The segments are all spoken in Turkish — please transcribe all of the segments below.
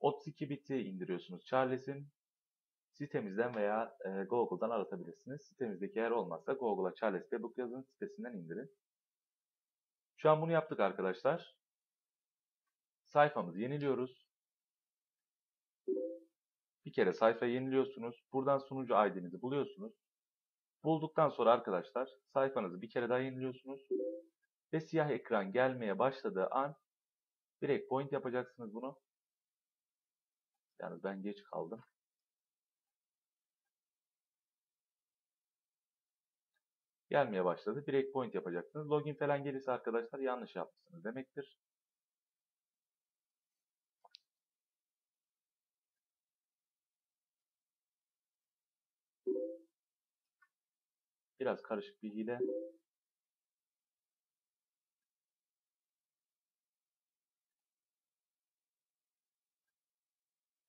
32 biti indiriyorsunuz Charles'in. Sitemizden veya e, Google'dan aratabilirsiniz. Sitemizdeki eğer olmazsa Google'a Charles Debug yazın sitesinden indirin. Şu an bunu yaptık arkadaşlar. Sayfamızı yeniliyoruz. Bir kere sayfayı yeniliyorsunuz. Buradan sunucu ID'nizi buluyorsunuz. Bulduktan sonra arkadaşlar sayfanızı bir kere daha yeniliyorsunuz. Ve siyah ekran gelmeye başladığı an breakpoint yapacaksınız bunu. Yani ben geç kaldım. Gelmeye başladı. Breakpoint yapacaksınız. Login falan gelirse arkadaşlar yanlış yapmışsınız demektir. Biraz karışık bir hile.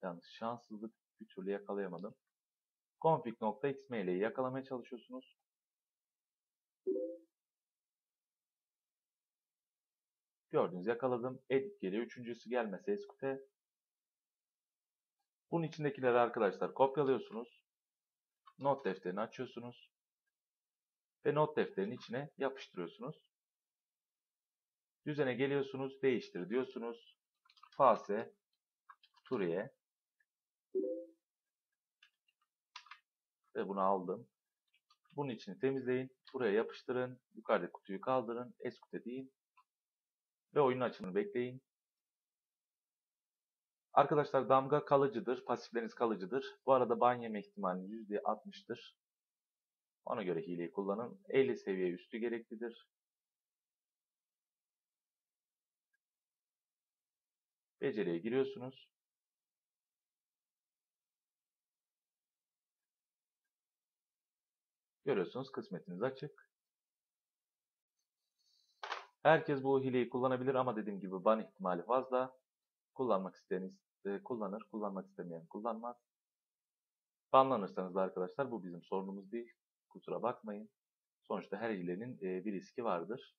Yalnız şanssızlık bir türlü yakalayamadım. config.xml'yi yakalamaya çalışıyorsunuz. Gördüğünüz yakaladım. Edit geliyor. Üçüncüsü gelmese eskute. Bunun içindekileri arkadaşlar kopyalıyorsunuz. Not defterini açıyorsunuz. Ve not defterinin içine yapıştırıyorsunuz. Düzene geliyorsunuz. Değiştir diyorsunuz. Fase Turiye ve bunu aldım. Bunun içini temizleyin. Buraya yapıştırın. Yukarıdaki kutuyu kaldırın. Eskute deyin. Ve oyunun açımını bekleyin. Arkadaşlar damga kalıcıdır. Pasifleriniz kalıcıdır. Bu arada ban yeme ihtimaliniz %60'tır. Ona göre hileyi kullanın. 50 seviye üstü gereklidir. Beceriye giriyorsunuz. Görüyorsunuz kısmetiniz açık. Herkes bu hileyi kullanabilir ama dediğim gibi ban ihtimali fazla. Kullanmak isteyeniz e, kullanır, kullanmak istemeyen kullanmaz. Banlanırsanız da arkadaşlar bu bizim sorunumuz değil. Kusura bakmayın. Sonuçta her hilenin bir riski vardır.